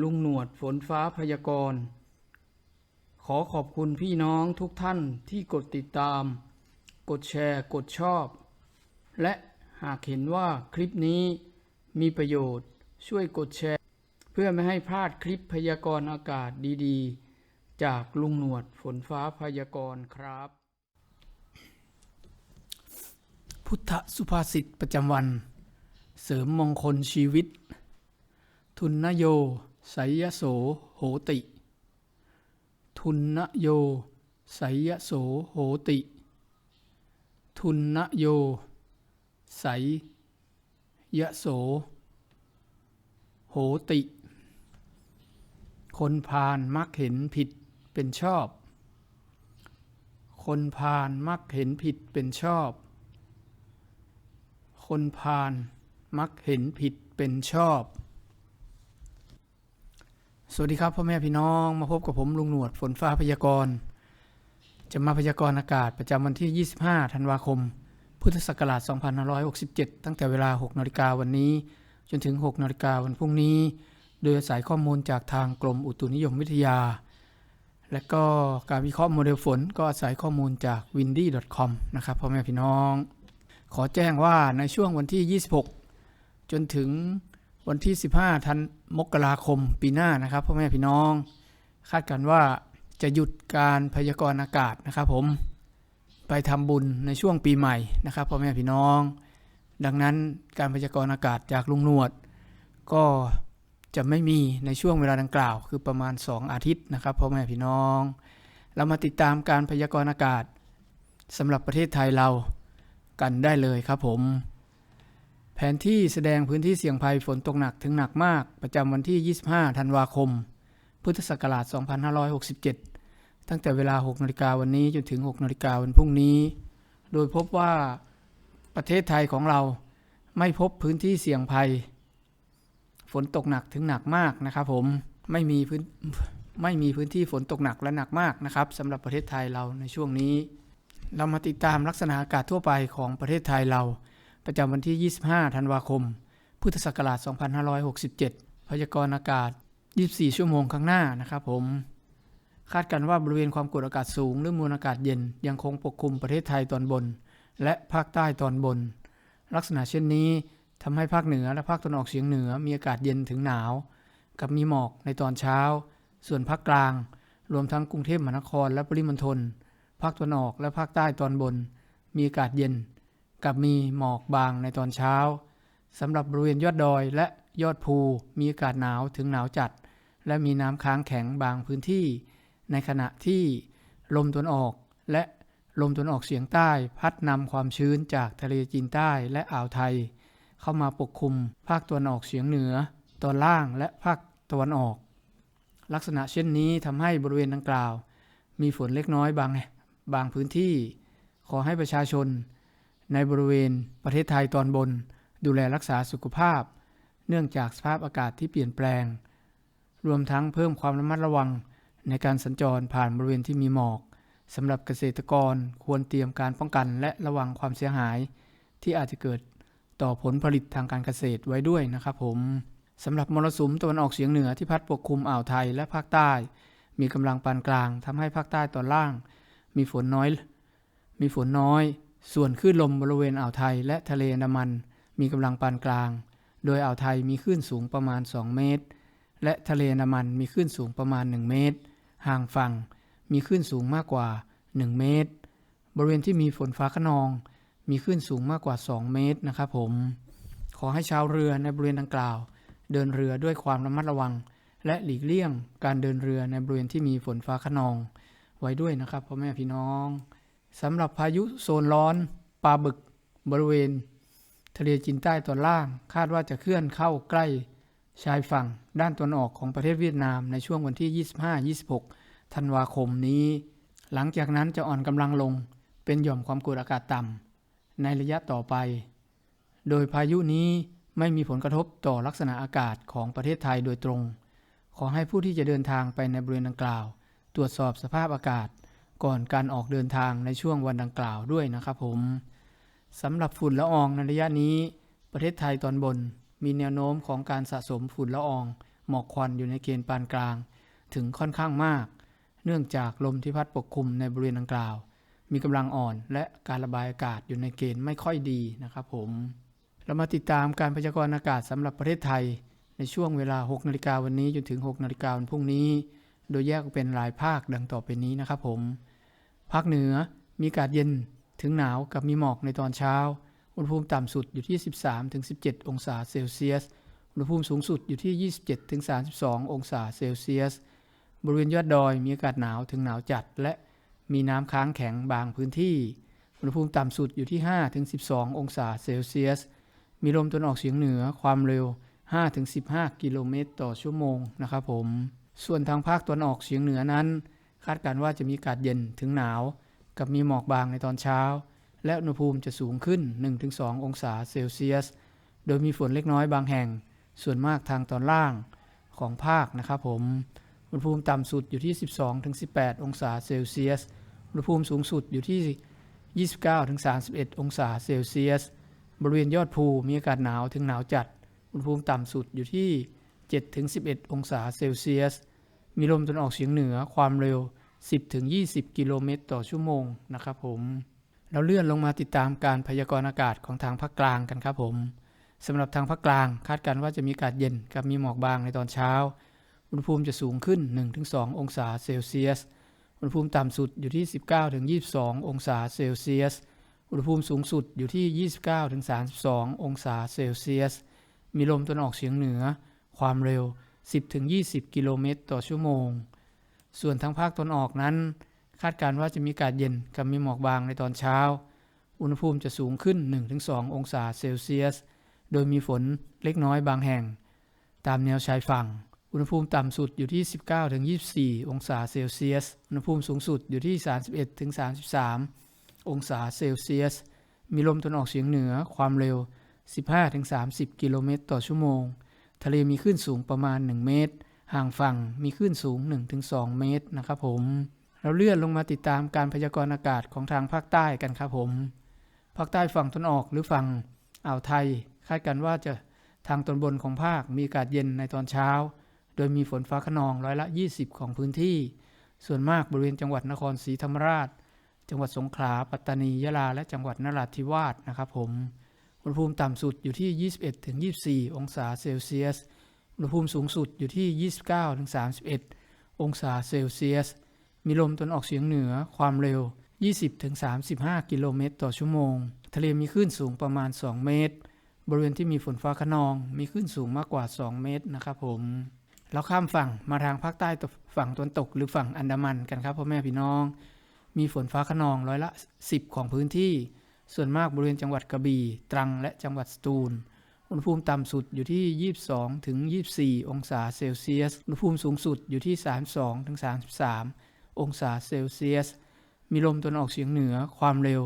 ลุงหนวดฝนฟ้าพยากรณ์ ขอขอบคุณพี่น้องทุกท่านที่กดติดตาม กดแชร์ กดชอบ และหากเห็นว่าคลิปนี้มีประโยชน์ช่วยกดแชร์ เพื่อไม่ให้พลาดคลิปพยากรณ์อากาศดีๆ จากลุงหนวดฝนฟ้าพยากรณ์ครับ พุทธสุภาษิตประจำวัน เสริมมงคลชีวิต ทุนนโย ไสยโสโหติ ทุนนโยไสยโสโหติ ทุนนโยไสยโส โหติ คนพาลมักเห็นผิดเป็นชอบ คนพาลมักเห็นผิดเป็นชอบ คนพาลมักเห็นผิดเป็นชอบ สวัสดีครับพ่อแม่พี่น้องมาพบกับผมลุงหนวดฝนฟ้าพยากรณ์ จะมาพยากรณ์อากาศประจำวันที่ 25 ธันวาคม พุทธศักราช 2567 ตั้งแต่เวลา 6นาฬิกาวันนี้ จนถึง 6นาฬิกาวันพรุ่งนี้ โดยอาศัยข้อมูลจากทางกรมอุตุนิยมวิทยา และก็การวิเคราะห์โมเดลฝนก็อาศัยข้อมูลจาก windy.com นะครับพ่อแม่พี่น้อง ขอแจ้งว่าในช่วงวันที่ 26 จนถึง วันที่ 15ธันมกราคมปีหน้านะครับพ่อแม่พี่น้อง คาดกันว่าจะหยุดการพยากรณ์อากาศนะครับ ผมไปทำบุญในช่วงปีใหม่นะครับพ่อแม่พี่น้อง ดังนั้นการพยากรณ์อากาศจากลุงนวด ก็จะไม่มีในช่วงเวลาดังกล่าว คือประมาณ 2 อาทิตย์นะครับพ่อแม่พี่น้อง เรามาติดตามการพยากรณ์อากาศสำหรับประเทศไทยเรากันได้เลยครับผม ผนที่แสดงพื้นที่เสี่ยงภัยฝนตกหนักถึงหนักมากประจำวันที่ 25 ธันวาคม พุทธศักราช 2567 ตั้งแต่เวลา 6นาฬิกาวันนี้จนถึง 6นาฬิกาวันพรุ่งนี้ โดยพบว่าประเทศไทยของเราไม่พบพื้นที่เสี่ยงภัย ฝนตกหนักถึงหนักมากนะครับผม ไม่มีพื้นไม่มีพื้นที่ฝนตกหนักและหนักมากนะครับสำหรับประเทศไทยเราในช่วงนี้ เรามาติดตามลักษณะอากาศทั่วไปของประเทศไทยเรา ประจำวันที่ 25 ธันวาคม พุทธศักราช 2567 พยากรณ์อากาศ 24 ชั่วโมงข้างหน้านะครับผม คาดกันว่าบริเวณความกดอากาศสูงหรือมวลอากาศเย็นยังคงปกคลุมประเทศไทยตอนบน และภาคใต้ตอนบน ลักษณะเช่นนี้ทำให้ภาคเหนือและภาคตะวันออกเฉียงเหนือมีอากาศเย็นถึงหนาว กับมีหมอกในตอนเช้า ส่วนภาคกลาง รวมทั้งกรุงเทพมหานครและปริมณฑลภาคตะวันออกและภาคใต้ตอนบน มีอากาศเย็น กับมีหมอกบางในตอนเช้าสำหรับบริเวณยอดดอยและยอดภูมีอากาศหนาวถึงหนาวจัด และมีน้ำค้างแข็งบางพื้นที่ ในขณะที่ลมตะวันออกและลมตะวันออกเฉียงใต้ พัดนำความชื้นจากทะเลจีนใต้และอ่าวไทย เข้ามาปกคลุมภาคตะวันออกเฉียงเหนือ ตอนล่างและภาคตะวันออก ลักษณะเช่นนี้ทำให้บริเวณดังกล่าว มีฝนเล็กน้อยบางบางพื้นที่ ขอให้ประชาชน ในบริเวณประเทศไทยตอนบน ดูแลรักษาสุขภาพ เนื่องจากสภาพอากาศที่เปลี่ยนแปลง รวมทั้งเพิ่มความระมัดระวังในการสัญจรผ่านบริเวณที่มีหมอกสำหรับเกษตรกรควรเตรียมการป้องกันและระวังความเสียหาย ที่อาจจะเกิดต่อผลผลิตทางการเกษตรไว้ด้วยนะครับผมสำหรับมรสุมตะวันออกเฉียงเหนือที่พัดปกคลุมอ่าวไทยและภาคใต้ มีกำลังปานกลางทำให้ภาคใต้ตอนล่าง มีฝนน้อย มีฝนน้อย ส่วนคลื่นลมบริเวณอ่าวไทยและทะเลอันดามัน มีกำลังปานกลาง โดยอ่าวไทยมีคลื่นสูงประมาณ 2 เมตร และทะเลอันดามันมีคลื่นสูงประมาณ 1 เมตร ห่างฝั่งมีคลื่นสูงมากกว่า 1 เมตร บริเวณที่มีฝนฟ้าขนอง มีคลื่นสูงมากกว่า 2 เมตรนะครับผม ขอให้ชาวเรือในบริเวณดังกล่าว เดินเรือด้วยความระมัดระวัง และหลีกเลี่ยงการเดินเรือในบริเวณที่มีฝนฟ้าขนอง ไว้ด้วยนะครับพ่อแม่พี่น้อง สำหรับพายุโซนร้อนปลาบึกบริเวณ ทะเลจีนใต้ตอนล่าง คาดว่าจะเคลื่อนเข้าใกล้ชายฝั่งด้านตะวันออกของประเทศเวียดนามในช่วงวันที่ 25-26 ธันวาคมนี้ หลังจากนั้นจะอ่อนกำลังลงเป็นหย่อมความกดอากาศต่ำในระยะต่อไป โดยพายุนี้ไม่มีผลกระทบต่อลักษณะอากาศของประเทศไทยโดยตรง ขอให้ผู้ที่จะเดินทางไปในบริเวณดังกล่าว ตรวจสอบสภาพอากาศ ก่อนการออกเดินทางในช่วงวันดังกล่าวด้วยนะครับผมสำหรับฝุ่นละอองในระยะนี้ ประเทศไทยตอนบน มีแนวโน้มของการสะสมฝุ่นละออง หมอกควันอยู่ในเกณฑ์ปานกลาง ถึงค่อนข้างมาก เนื่องจากลมที่พัดปกคลุมในบริเวณดังกล่าว มีกำลังอ่อนและการระบายอากาศอยู่ในเกณฑ์ไม่ค่อยดีนะครับผม เรามาติดตามการพยากรณ์อากาศสำหรับประเทศไทย ในช่วงเวลา 6 นาฬิกาวันนี้จนถึง 6 นาฬิกาวันพรุ่งนี้ โดยแยกเป็นรายภาคดังต่อไปนี้นะครับผม ภาคเหนือมีอากาศเย็นถึงหนาวกับมีหมอกในตอนเช้า อุณหภูมิต่ำสุดอยู่ที่ 13-17 องศาเซลเซียส อุณหภูมิสูงสุดอยู่ที่ 27-32 องศาเซลเซียส บริเวณยอดดอยมีอากาศหนาวถึงหนาวจัด และมีน้ำค้างแข็งบางพื้นที่ อุณหภูมิต่ำสุดอยู่ที่ 5-12 องศาเซลเซียส มีลมตะวันออกเฉียงเหนือความเร็ว 5-15 กิโลเมตรต่อชั่วโมงนะครับผม ส่วนทางภาคตะวันออกเฉียงเหนือนั้น คาดการณ์ว่าจะมีอากาศเย็นถึงหนาว กับมีหมอกบางในตอนเช้า และอุณหภูมิจะสูงขึ้น 1-2 องศาเซลเซียส โดยมีฝนเล็กน้อยบางแห่ง ส่วนมากทางตอนล่างของภาคนะครับผม อุณหภูมิต่ำสุดอยู่ที่ 12-18 องศาเซลเซียส อุณหภูมิสูงสุดอยู่ที่ 29-31 องศาเซลเซียส บริเวณยอดภูมีอากาศหนาวถึงหนาวจัด อุณหภูมิต่ำสุดอยู่ที่ 7-11 องศาเซลเซียส มีลมตะวันออกเฉียงเหนือความเร็ว 10-20 กิโลเมตรต่อชั่วโมงนะครับผมเราเลื่อนลงมาติดตามการพยากรณ์อากาศของทางภาคกลางกันครับผมสำหรับทางภาคกลางคาดการณ์ว่าจะมีอากาศเย็นกับมีหมอกบางในตอนเช้า อุณหภูมิจะสูงขึ้น 1-2 องศาเซลเซียส อุณหภูมิต่ำสุดอยู่ที่ 19-22 องศาเซลเซียส อุณหภูมิสูงสุดอยู่ที่ 29-32 องศาเซลเซียส มีลมตะวันออกเฉียงเหนือ ความเร็ว 10-20 กิโลเมตรต่อชั่วโมง ส่วนทางภาคตะวันออกนั้น คาดการณ์ว่าจะมีอากาศเย็นกับมีหมอกบางในตอนเช้า อุณหภูมิจะสูงขึ้น 1-2 องศาเซลเซียส โดยมีฝนเล็กน้อยบางแห่ง ตามแนวชายฝั่ง อุณหภูมิต่ำสุดอยู่ที่ 19-24 องศาเซลเซียส อุณหภูมิสูงสุดอยู่ที่ 31-33 องศาเซลเซียส มีลมตะวันออกเฉียงเหนือความเร็ว 15-30 กิโลเมตรต่อชั่วโมง ทะเลมีคลื่นสูงประมาณ 1 เมตร ห่างฝั่งมีคลื่นสูง 1-2 เมตรนะครับผม เราเลื่อนลงมาติดตามการพยากรณ์อากาศของทางภาคใต้กันครับผม ภาคใต้ฝั่งตนออกหรือฝั่งอ่าวไทย คาดกันว่าจะทางตอนบนของภาคมีอากาศเย็นในตอนเช้า โดยมีฝนฟ้าขนองร้อยละ 20 ของพื้นที่ ส่วนมากบริเวณจังหวัดนครศรีธรรมราช จังหวัดสงขลา ปัตตานี ยะลา และจังหวัดนราธิวาสนะครับผม อุณหภูมิต่ำสุดอยู่ที่ 21-24 องศาเซลเซียส อุณหภูมิสูงสุดอยู่ที่ 29-31 องศาเซลเซียส มีลมตะวันออกเฉียงเหนือความเร็ว 20-35 กิโลเมตรต่อชั่วโมง ทะเลมีคลื่นสูงประมาณ 2 เมตร บริเวณที่มีฝนฟ้าขนองมีคลื่นสูงมากกว่า 2 เมตรนะครับผมเราข้ามฝั่งมาทางภาคใต้ฝั่งตะวันตกหรือฝั่งอันดามันกันครับพ่อแม่พี่น้อง มีฝนฟ้าขนองร้อยละ 10 ของพื้นที่ ส่วนมากบริเวณจังหวัดกระบี่ ตรังและจังหวัดสตูล อุณหภูมิต่ำสุดอยู่ที่ 22ถึง24 องศาเซลเซียส อุณหภูมิสูงสุดอยู่ที่ 32ถึง33 องศาเซลเซียส มีลมตะวันออกเฉียงเหนือความเร็ว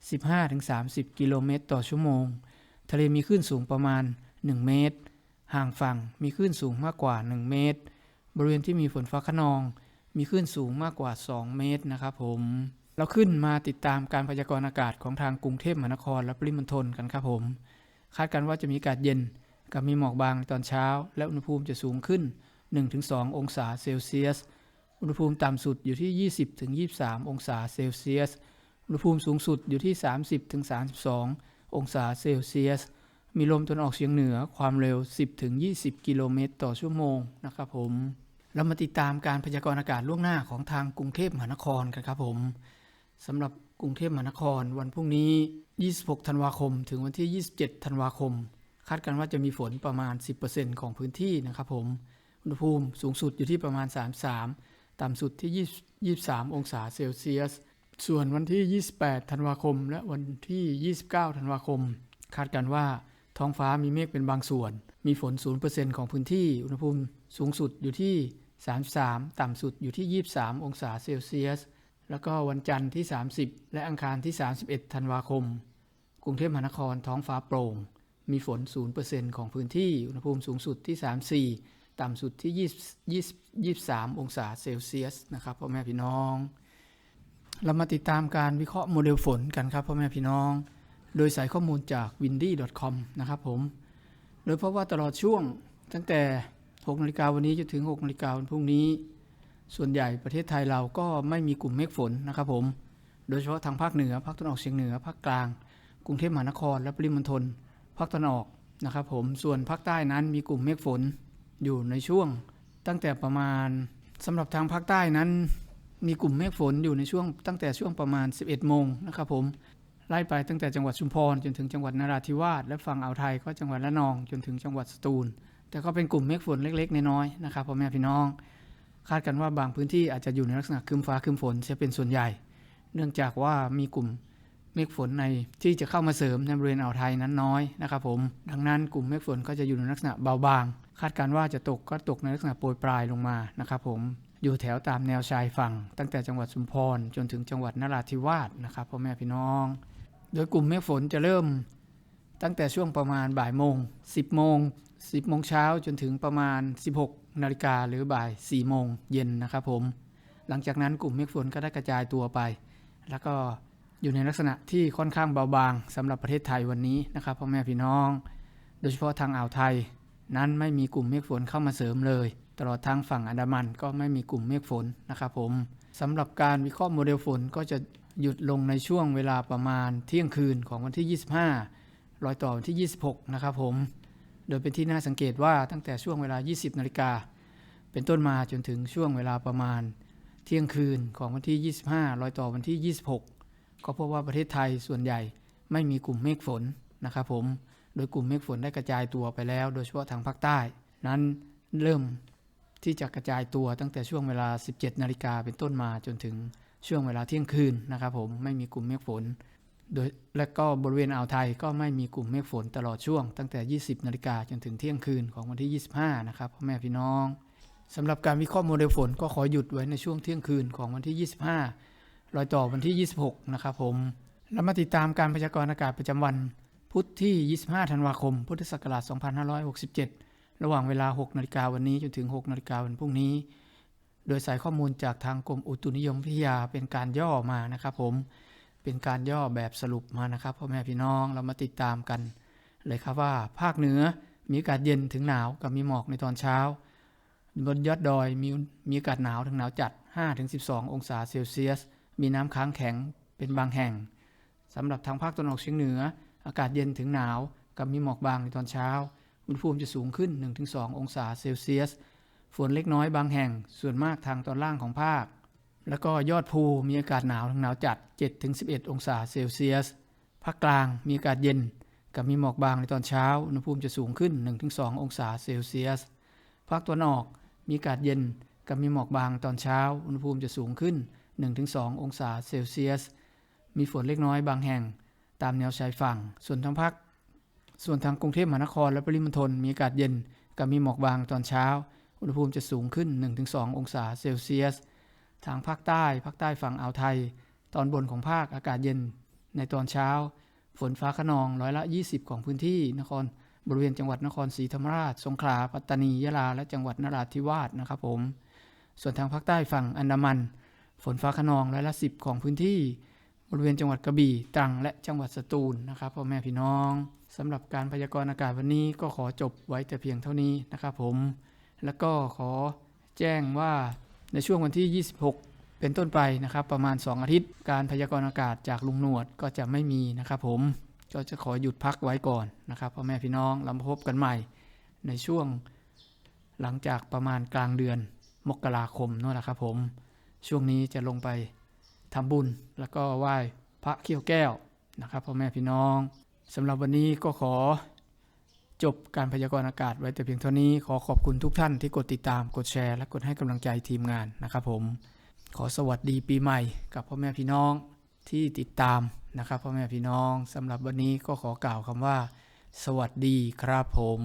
15ถึง30 กิโลเมตรต่อชั่วโมง ทะเลมีคลื่นสูงประมาณ 1 เมตร ห่างฝั่งมีคลื่นสูงมากกว่า 1 เมตร บริเวณที่มีฝนฟ้าขนอง มีคลื่นสูงมากกว่า 2 เมตรนะครับผม เราขึ้นมาติดตามการพยากรณ์อากาศของทางกรุงเทพมหานครและปริมณฑลกันครับผม คาดกันว่าจะมีอากาศเย็นกับมีหมอกบางในตอนเช้า และอุณหภูมิจะสูงขึ้น 1-2 องศาเซลเซียส อุณหภูมิต่ำสุดอยู่ที่ 20-23 องศาเซลเซียส อุณหภูมิสูงสุดอยู่ที่ 30-32 องศาเซลเซียส มีลมตะวันออกเฉียงเหนือความเร็ว 10-20 กิโลเมตรต่อชั่วโมงนะครับผม เรามาติดตามการพยากรณ์อากาศล่วงหน้าของทางกรุงเทพมหานครกันครับผม สำหรับกรุงเทพมหานคร วันพรุ่งนี้ 26 ธันวาคม ถึงวันที่ 27 ธันวาคม คาดกันว่าจะมีฝนประมาณ 10%ของพื้นที่นะครับผม อุณหภูมิสูงสุดอยู่ที่ประมาณ 33 ต่ำสุดที่20 23 องศาเซลเซียส ส่วนวันที่ 28 ธันวาคม และวันที่ 29 ธันวาคม คาดกันว่าท้องฟ้ามีเมฆเป็นบางส่วน มีฝน 0%ของพื้นที่ อุณหภูมิสูงสุดอยู่ที่ 33 ต่ำสุดอยู่ที่ 23 องศาเซลเซียส แล้วก็วันจันทร์ที่ 30 และอังคารที่ 31 ธันวาคม กรุงเทพมหานครท้องฟ้าโปร่ง มีฝน 0%ของพื้นที่ อุณหภูมิสูงสุดที่ 34 ต่ำสุดที่ 20 20 23 องศาเซลเซียสนะครับพ่อแม่พี่น้อง เรามาติดตามการวิเคราะห์โมเดลฝนกันครับพ่อแม่พี่น้อง โดยใส่ข้อมูลจาก windy.com นะครับผม โดยเพราะว่าตลอดช่วงตั้งแต่ 6นาฬิกาวันนี้จนถึง 6นาฬิกาวันพรุ่งนี้ ส่วนใหญ่ประเทศไทยเราก็ไม่มีกลุ่มเมฆฝนนะครับผม โดยเฉพาะทางภาคเหนือ ภาคตะวันออกเฉียงเหนือ ภาคกลาง กรุงเทพมหานคร และปริมณฑล ภาคตะวันออกนะครับผม ส่วนภาคใต้นั้นมีกลุ่มเมฆฝนอยู่ในช่วง ตั้งแต่ประมาณสำหรับทางภาคใต้นั้น มีกลุ่มเมฆฝนอยู่ในช่วง ตั้งแต่ช่วงประมาณ 11 โมงนะครับผม ไล่ไปตั้งแต่จังหวัดชุมพรจนถึงจังหวัดนราธิวาสและฝั่งอ่าวไทยก็จังหวัดระนองจนถึงจังหวัดสตูล แต่ก็เป็นกลุ่มเมฆฝนเล็กๆน้อยๆนะครับพ่อแม่พี่น้อง คาดกันว่าบางพื้นที่อาจจะอยู่ในลักษณะครึ้มฟ้าครึ้มฝนจะเป็นส่วนใหญ่ เนื่องจากว่ามีกลุ่มเมฆฝนในที่จะเข้ามาเสริมในบริเวณอ่าวไทยนั้นน้อยนะครับผม ดังนั้นกลุ่มเมฆฝนก็จะอยู่ในลักษณะเบาบาง คาดการณ์ว่าจะตกก็ตกในลักษณะโปรยปลายลงมานะครับผม อยู่แถวตามแนวชายฝั่ง ตั้งแต่จังหวัดชุมพรจนถึงจังหวัดนราธิวาสนะครับพ่อแม่พี่น้อง โดยกลุ่มเมฆฝนจะเริ่ม ตั้งแต่ช่วงประมาณบ่ายโมง 10 โมง 10 โมงเช้าจนถึงประมาณ 16 นาฬิกาหรือบ่าย 4 โมงเย็นนะครับผม หลังจากนั้นกลุ่มเมฆฝนก็ได้กระจายตัวไป แล้วก็อยู่ในลักษณะที่ค่อนข้างเบาบางสำหรับประเทศไทยวันนี้นะครับพ่อแม่พี่น้อง โดยเฉพาะทางอ่าวไทย นั้นไม่มีกลุ่มเมฆฝนเข้ามาเสริมเลย ตลอดทางฝั่งอันดามันก็ไม่มีกลุ่มเมฆฝนนะครับผมสำหรับการวิเคราะห์โมเดลฝนก็จะหยุดลงในช่วงเวลาประมาณเที่ยงคืนของวันที่ 25 รอยต่อวันที่ 26 นะครับผม โดยเป็นที่น่าสังเกตว่าตั้งแต่ช่วงเวลา 20 นาฬิกา เป็นต้นมาจนถึงช่วงเวลาประมาณ เที่ยงคืนของวันที่ 25 รอยต่อวันที่ 26 ก็พบว่าประเทศไทยส่วนใหญ่ไม่มีกลุ่มเมฆฝนนะครับผม โดยกลุ่มเมฆฝนได้กระจายตัวไปแล้ว โดยเฉพาะทางภาคใต้ นั้นเริ่มที่จะกระจายตัวตั้งแต่ช่วงเวลา 17 นาฬิกาเป็นต้นมาจนถึงช่วงเวลาเที่ยงคืนนะครับผมไม่มีกลุ่มเมฆฝน โดยและก็บริเวณอ่าวไทยก็ไม่มีกลุ่มเมฆฝนตลอดช่วง ตั้งแต่ 20 นาฬิกาจนถึงเที่ยงคืนของวันที่ 25 นะครับพ่อแม่พี่น้องสำหรับการวิเคราะห์โมเดลฝนก็ขอหยุดไว้ในช่วงเที่ยงคืนของวันที่ 25 รอยต่อวันที่ 26 นะครับผม แล้วมาติดตามการพยากรณ์อากาศประจำวัน พุธที่ 25 ธันวาคม พุทธศักราช 2567 ระหว่างเวลา 6 นาฬิกาวันนี้จนถึง 6 นาฬิกาวันพรุ่งนี้ โดยใส่ข้อมูลจากทางกรมอุตุนิยมวิทยาเป็นการย่อมานะครับผม เป็นการย่อแบบสรุปมานะครับพ่อแม่พี่น้องเรามาติดตามกันเลยครับว่าภาคเหนือมีอากาศเย็นถึงหนาวกับมีหมอกในตอนเช้า บนยอดดอยมีมีอากาศหนาวถึงหนาวจัด 5-12 องศาเซลเซียส มีน้ำค้างแข็งเป็นบางแห่งสำหรับทางภาคตะวันออกเฉียงเหนือ อากาศเย็นถึงหนาวกับมีหมอกบางในตอนเช้า อุณหภูมิจะสูงขึ้น 1-2 องศาเซลเซียส ฝนเล็กน้อยบางแห่ง ส่วนมากทางตอนล่างของภาค แล้วก็ยอดภูมีอากาศหนาวถึงหนาวจัด 7-11 องศาเซลเซียส ภาคกลางมีอากาศเย็น กับมีหมอกบางในตอนเช้า อุณหภูมิจะสูงขึ้น 1-2 องศาเซลเซียส ภาคตะวันออกมีอากาศเย็น กับมีหมอกบางตอนเช้า อุณหภูมิจะสูงขึ้น 1-2 องศาเซลเซียส มีฝนเล็กน้อยบางแห่ง ตามแนวชายฝั่ง ส่วนทางภาค ส่วนทางกรุงเทพมหานครและปริมณฑลมีอากาศเย็น กับมีหมอกบางตอนเช้า อุณหภูมิจะสูงขึ้น 1-2 องศาเซลเซียส ทางภาคใต้ ภาคใต้ฝั่งอ่าวไทย ตอนบนของภาคอากาศเย็น ในตอนเช้า ฝนฟ้าขนองร้อยละ 20 ของพื้นที่นครบริเวณจังหวัดนครศรีธรรมราช สงขลา ปัตตานี ยะลา และจังหวัดนราธิวาสนะครับผม ส่วนทางภาคใต้ฝั่งอันดามัน ฝนฟ้าขนองร้อยละ 10 ของพื้นที่ บริเวณจังหวัดกระบี่ ตรัง และจังหวัดสตูลนะครับพ่อแม่พี่น้องสำหรับการพยากรณ์อากาศวันนี้ก็ขอจบไว้แต่เพียงเท่านี้นะครับผม แล้วก็ขอแจ้งว่า ในช่วงวันที่ 26 เป็นต้นไปนะครับ ประมาณ 2 อาทิตย์ การพยากรณ์อากาศจากลุงหนวดก็จะไม่มีนะครับผมก็จะขอหยุดพักไว้ก่อนนะครับพ่อแม่พี่น้องเราพบกันใหม่ ในช่วงหลังจากประมาณกลางเดือนมกราคมนั่นแหละครับผม ช่วงนี้จะลงไปทำบุญแล้วก็ไหว้พระเขี้ยวแก้วนะครับพ่อแม่พี่น้องสำหรับวันนี้ก็ขอ จบการพยากรณ์อากาศไว้แต่เพียงเท่านี้ขอขอบคุณทุกท่านที่กดติดตามกดแชร์และกดให้กำลังใจทีมงานนะครับผม ขอสวัสดีปีใหม่กับพ่อแม่พี่น้องที่ติดตามนะครับพ่อแม่พี่น้องสำหรับวันนี้ก็ขอกล่าวคำว่า สวัสดีครับผม